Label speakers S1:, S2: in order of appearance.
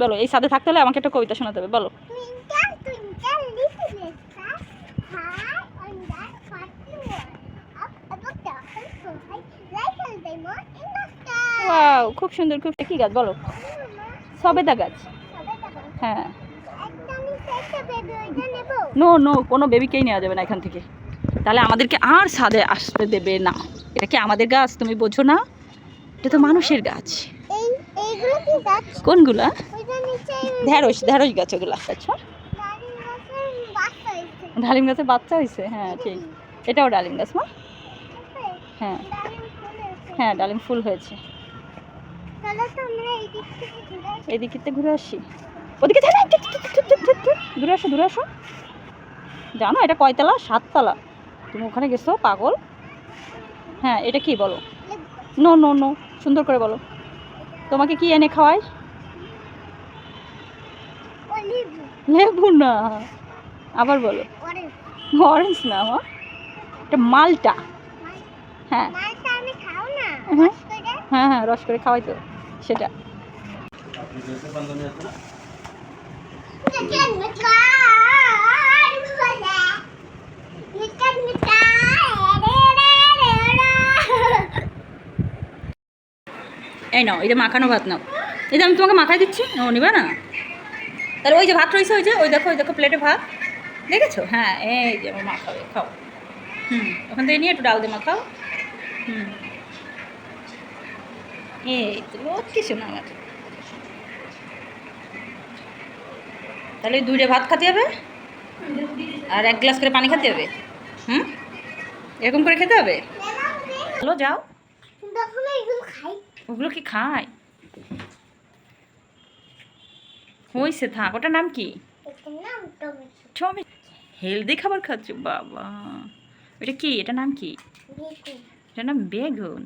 S1: বলো এই সাথে থাকতে হলে আমাকে একটা কবিতা শোনাতে হবে বলো. ওয়াও খুব সুন্দর খুব কি গাছ বলো। সবেদা গাছ। হ্যাঁ? নো নো কোনো বেবিকেই নেওয়া যাবে না এখান থেকে। তাহলে আমাদেরকে আর ছাদে আসতে দেবে না। এটা কি আমাদের গাছ? তুমি বোঝো না। এটা তো মানুষের গাছ? কোনগুলা? ঢেঁড়স ঢেঁড়স গাছ ওগুলা। আচ্ছা। ডালিম গাছের বাচ্চা হয়েছে হ্যাঁ ঠিক। এটাও ডালিম গাছ, মা? হ্যাঁ। হ্যাঁ ডালিম ফুল হয়েছে।
S2: ঘুরে।
S1: এদিকে ঘুরে আসি। ওদিকে চুপ। আসো দূরে আসো। জানো, এটা কয়তলা? সাততলা। তুমি ওখানে গেছো, পাগল। হ্যাঁ এটা কি বলো? No no no. সুন্দর করে বলো। তোমাকে কি এনে খাওয়াই?
S2: লেবু
S1: না আবার বলো।
S2: অরেঞ্জ
S1: না আমার এটা মালটা। হ্যাঁ।
S2: করে
S1: হ্যাঁ হ্যাঁ রস করে খাওয়াই তো সেটা। এই নাও যে মাখানো ভাত নাও। যে আমি তোমাকে মাখাই দিচ্ছি ও নিবা না? তাহলে ওই যে ভাত রয়েছে ওই যে ওই দেখো ওই দেখো প্লেটে ভাত। দেখেছ? হ্যাঁ এই যে আমার মা খাবে খাও। হুম ওখান থেকে নিয়ে একটু ডাল দিয়ে মাখাও হুম। এই তো কিছু না আমার। তাহলে ওই দুইটা ভাত খেতে হবে আর এক গ্লাস করে পানি খেতে হবে। হুম? এরকম করে খেতে হবে? হ্যালো যাও। ওগুলো কি খায়? হয়েছে থাক ওটার নাম কি? হেলদি খাবার খাচ্ছ বাবা। এটা কি? এটা নাম কি?
S2: এটা
S1: এটার নাম বেগুন।